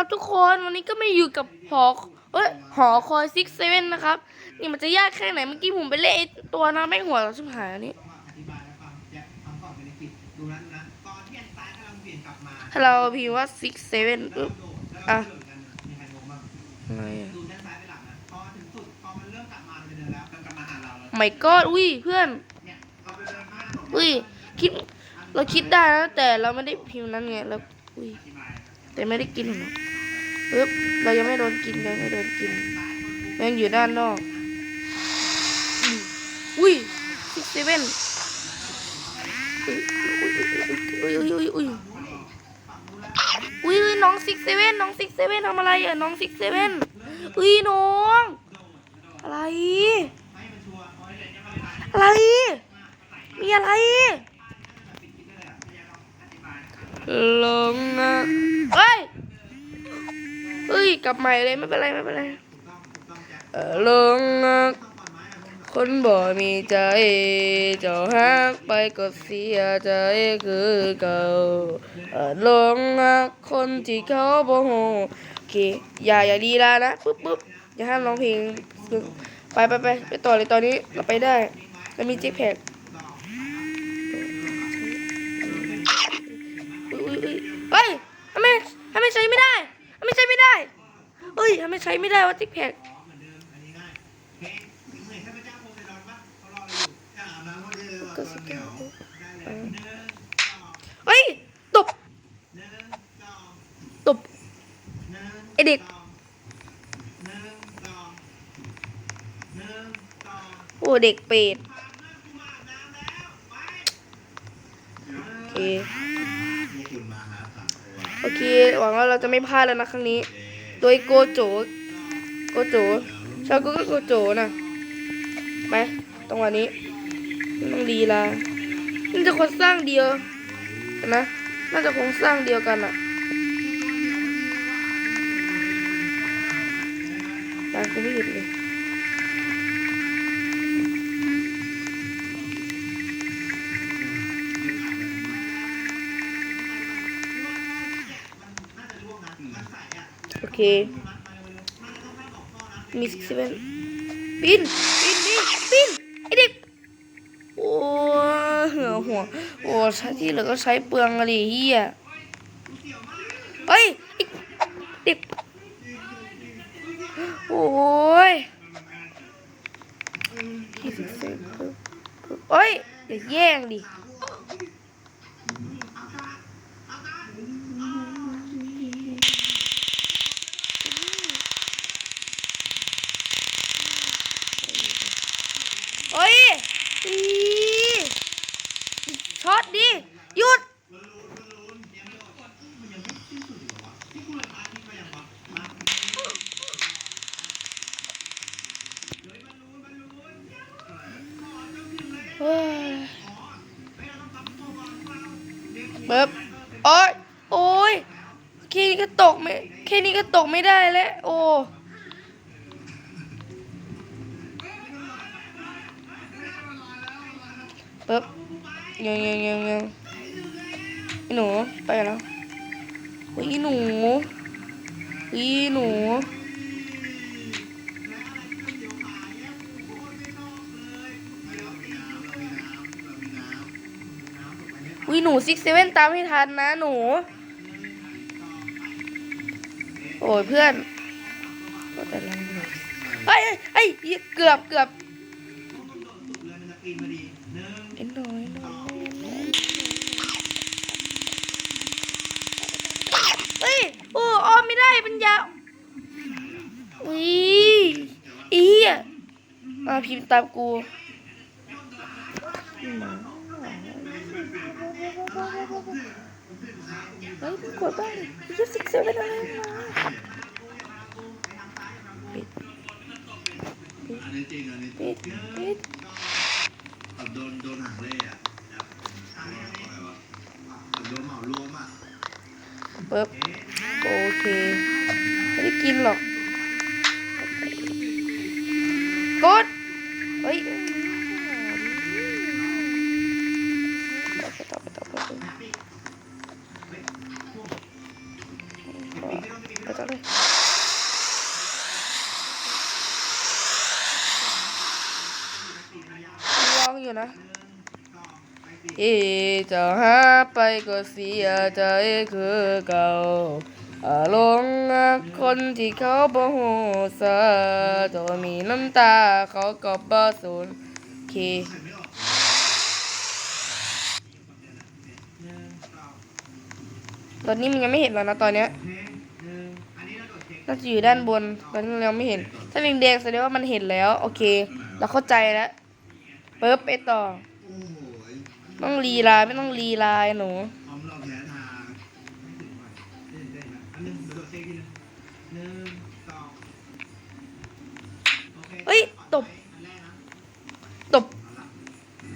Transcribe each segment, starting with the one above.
ครับทุกคนวันนี้ก็มาอยู่กับหอเอ้ยหอคอยซิกเซเว่นนะครับ นี่มันจะยากแค่ไหนเมื่อกี้ผมไปเล่นไอ้ตัวน้ำแม่งหัวเราชิบหายอันนี้อธิบายแล้วฟังแจ็คทำก่อนเป็นกิจดูนั้นนะตอนที่อันซ้ายกำลังเปลี่ยนกลับมาถ้าเราพิมพ์ว่าซิกเซเว่นแล้วปึ๊บโดดแล้วอะก็เดินกันนะมีใครงงบ้างอะไรอะดูด้านซ้ายไปหลังนะพอถึงสุดพอมันเริ่มกลับมามันจะเดินแล้วมันกลับมาหาเราแล้วไม่ก็อุ้ยเพื่อนเนี่ยเราไปเดินข้างถนนอุ้ยคิดเราคิดได้นะแต่เราไม่ได้พิมพ์นั้นไงแล้วอุ้ยอธิบายแต่ไม่ได้กินหรอก ปึ๊บเรายังไม่โดนกินยังไม่โดนกินยังอยู่ด้านนอกอืมอุ้ยซิกเซเว่นอุ้ยอุ้ยอุ้ยอุ้ยอุ้ยอุ้ยอุ้ยน้องซิกเซเว่นน้องซิกเซเว่นทำอะไรอะน้องซิกเซเว่นอุ้ยน้อง อะไรให้มันชัวร์พอเดินยังไม่ได้อะไร มีอะไรลงนะเฮ้ย เฮ้ยกลับใหม่เลยไม่เป็นไรไม่เป็นไรลงนะต้องคนบ่มีใจเจะหักไปก็เสียใจคือเก่าเออลงคนที่เขาบ่ฮู้โอเคอย่าอย่าดีลานะปุ๊บปุ๊บอย่าห้ามร้องเพลงไปไปไปไปต่อเลยตอนนี้เราไปได้เรามีเจ็คแพ็ ยทำไมใช้ไม่ได้วะเจ็คแพ็คเหมือนเดิมเพลงถึงเหนื่อยถ้าพระเจ้าโพไซดอนปะเขารอเราอยู่อ่าน้ำพอดีเลยว่ะตอนเหนียวได้เลยหนึ่งสองเฮ้ยตบตบไอเด็กโอ้เด็กเป็ดผ่านโอเคหาสามตัวโอเค หวังว่าเราจะไม่พลาดแล้วนะครั้งนี้ โดยโกโจ โกโจชาวกูก็โกโจนะไปตรงวันนี้ต้องดีละมันจะคนสร้างเดียวนนะน่าจะคงสร้างเดียวกันอะตามกูไม่หยุดเลย เคมีสิบเซเว่นปินปินดิปินไอเด็กโอ้หัวหัวโอ้ใช้ที่เหลือก็ใช้เปลืองอะไรเฮียเฮ้ยไอเด็กโอ้ยที่สิบเซนปึ๊บปึ๊บเฮ้ยอย่าแย่งดิ เฮ้ ยอีช็อตดิหยุดเฮ้ยเบิบโอ้ยโอ้ยแค่นี้ก็ตกไม่แค่นี้ก็ตกไม่ได้แล้วโอ้ ปึ๊บยังยังยังยังอีหนูไปแล้วอีหนูอีหนูอุ้ยหนูซิกเซเว่นตามให้ทันนะหนู โอ้ยเพื่อนก็แต่ลังเลยเฮ้ยเฮ้ยเฮ้ยเกือบเกือบ เรือมันจะปีนมาดีหนึ่ง เอ็นน้อยน้อยเฮ้ย โอ้ออม ไม่ได้ปัญญาอุ้ยอีอะมาพิมพ์ตามกูเฮ้ยมึงกดบ้างยี่สิบเซเว่นอะไรมาปิดอันนี้จริงอันนี้ปิดปิดแบบโดนโดนหางเล่อะแบบอะไรวะแบบโดนเหมารวมอะปึ๊บโอ เค ไม่ได้กินหรอก กด เฮ้ยต่อไปต่อไปต่อไปต่องปีนไปต่อเลยร้องอยู่นะอีจะหาไปก็เสียใจคือเก่า ลงคนที่เขาบ่ฮู้ซะจะมีน้ำตาเขาก็บ่สูญเคตอนนี้มันยังไม่เห็นแล้วนะตอนเนี้ยน่าจะอยู่ด้านบน ตอนนี้เรายังไม่เห็น ถ้าแดงๆแสดงว่ามันเห็นแล้ว โอเค เราเข้าใจแล้วปึ๊บไปต่อ ต้องลีลาไม่ต้องลีลาหนู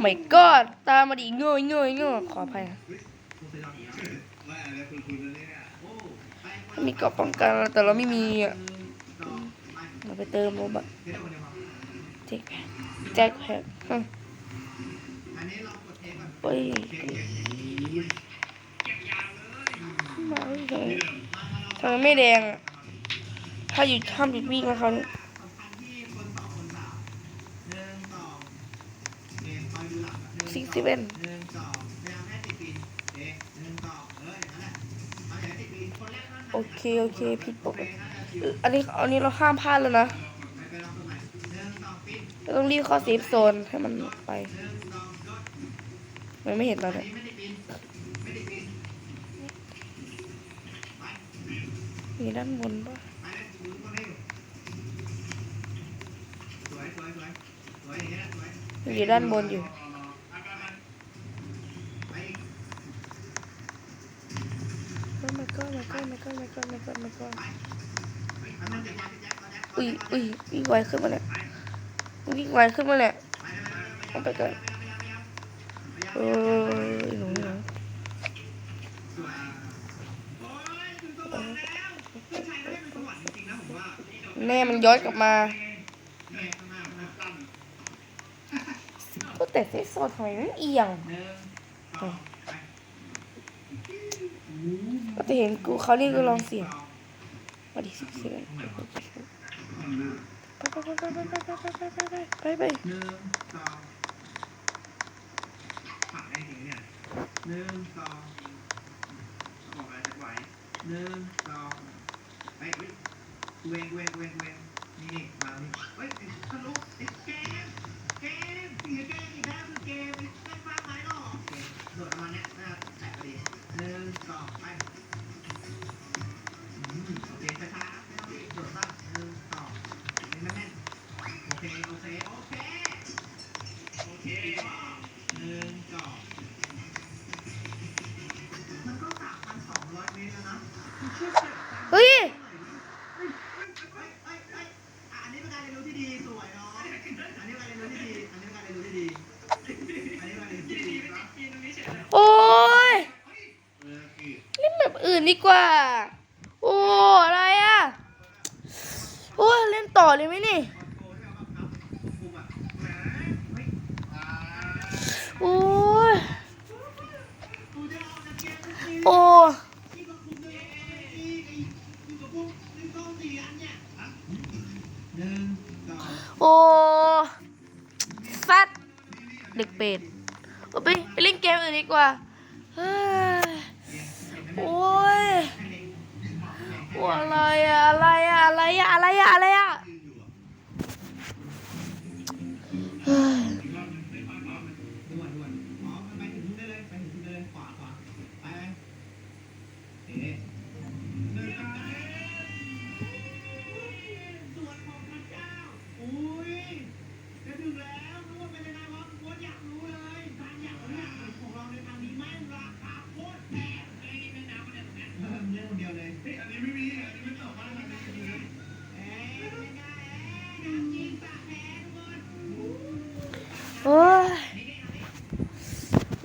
ไม่กอดตามมาดิง่อยง่อยง่อยขออภัยมีเกาะป้องกันแต่เราไม่มีเราไปเติมโลบัตแจ็แจ็คแจ็คแพ็เไปทำไมไม่แดง ถ้าหยุดห้ามหยุดวิ่งนะเขาเน สิเว่นโอเค โอเค ผิดปกติอันนี้อันนี้เราข้ามพลาดแล้วนะ เราต้องรีบเข้าเซฟโซนให้มันไป มันไม่เห็นเราเลยมีด้านบนปะมีด้านบนอยู่ god my god my god my god my god my god อุ้ยอุ้ยวิ่งไวขึ้นมาเนี่ยวิ่งไวขึ้นมาเนี่ยเอาไปก่อนเออหนูหนูแม่มันย้อนกลับมาก็แต่เซ็กสดทำไมไม่เอียง ก็จะเห็นกูเขาเนี่ก็ลองเสียงมาดิสิบสิบไปไปไปไปไปไปไปไปไปไปหนึ่งสองปักได้จริงเนี่ยหนึ่งสองบอกอะไรจะไหวหนึ่งสองไปเว้ยเวงเวงเวงเวงนี่มานี่เฮ้ยทะลุไอ้เกมเกมสีเกมอีกแล้วคือเกมไอ้เล่ฟ้าไม้หรอกโอเคโดดประมาณเนี้ยน่าแตะพอดี โอเค โอเค โอเค โอเคหนึ่งสอง เล่นแบบอื่นดีกว่า โอ้อะไรอะโอ้เล่นต่อเลยไหมนี่โอ้ยโอ้โอ้ฟัดเด็กเป็ดไปไปเล่นเกมอื่นดีกว่า โอ้ยโอ้อะไรอะอะไรอะอะไรอะอะไรอะอะไรอะ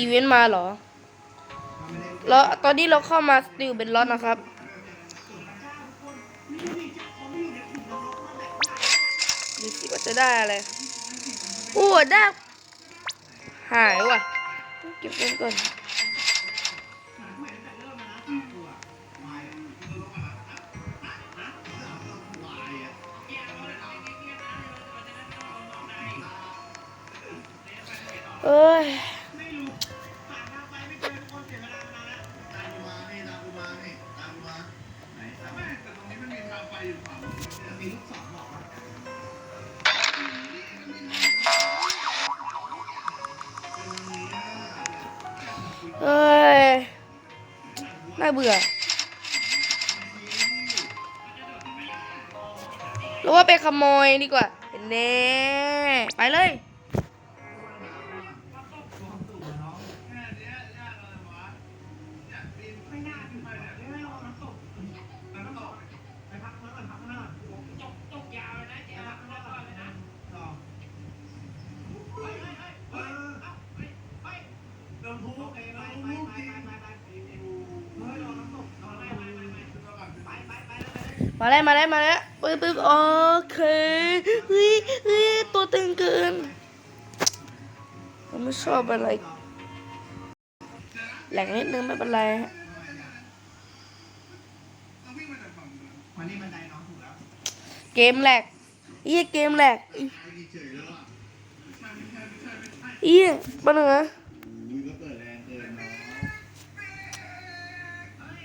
อีเวนต์มาเหรอ แล้วตอนนี้เราเข้ามาสติลเป็นล็อตนะครับ ดูสิว่าจะได้อะไรอู้ได้ หายว่ะ เก็บเงินก่อนเอ้ย เบื่อหรือว่าไปขโมยดีกว่าเน่ ไปเลย ไม่น่าขึ้นไปแบบไม่รอน้ำตกน้ำตกไปพักเมื่อก่อนพักเมื่อก่อนตกตกยาวเลยนะเจ๊พักเมื่อก่อนเลยนะต่อเฮ้ยเฮ้ยเฮ้ยเฮ้ยเอ้าเฮ้ยเฮ้ยโดนทุบไปไปไปไปไปไปเฮ้ยรอน้ำตกรอไปไปไปไปไปไปไปแล้วไป มาแล้วมาแล้วมาแล้วปึ๊บปึ๊บโอเคเฮ้ยเฮ้ยตัวตึงเกินผมไม่ชอบอะไรแหลกนิดนึงไม่เป็นไรเกมแหลกเอี้ยเกมแหลกไอ้นี่เอี้ยบ้าเหรอ